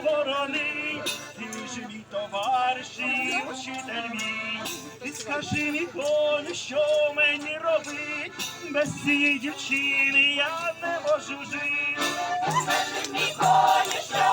ворони, ти живі товариші, вчитель мій, ти скажи мій що мені робить, без цієї дівчини я не можу жити. Скажи мій що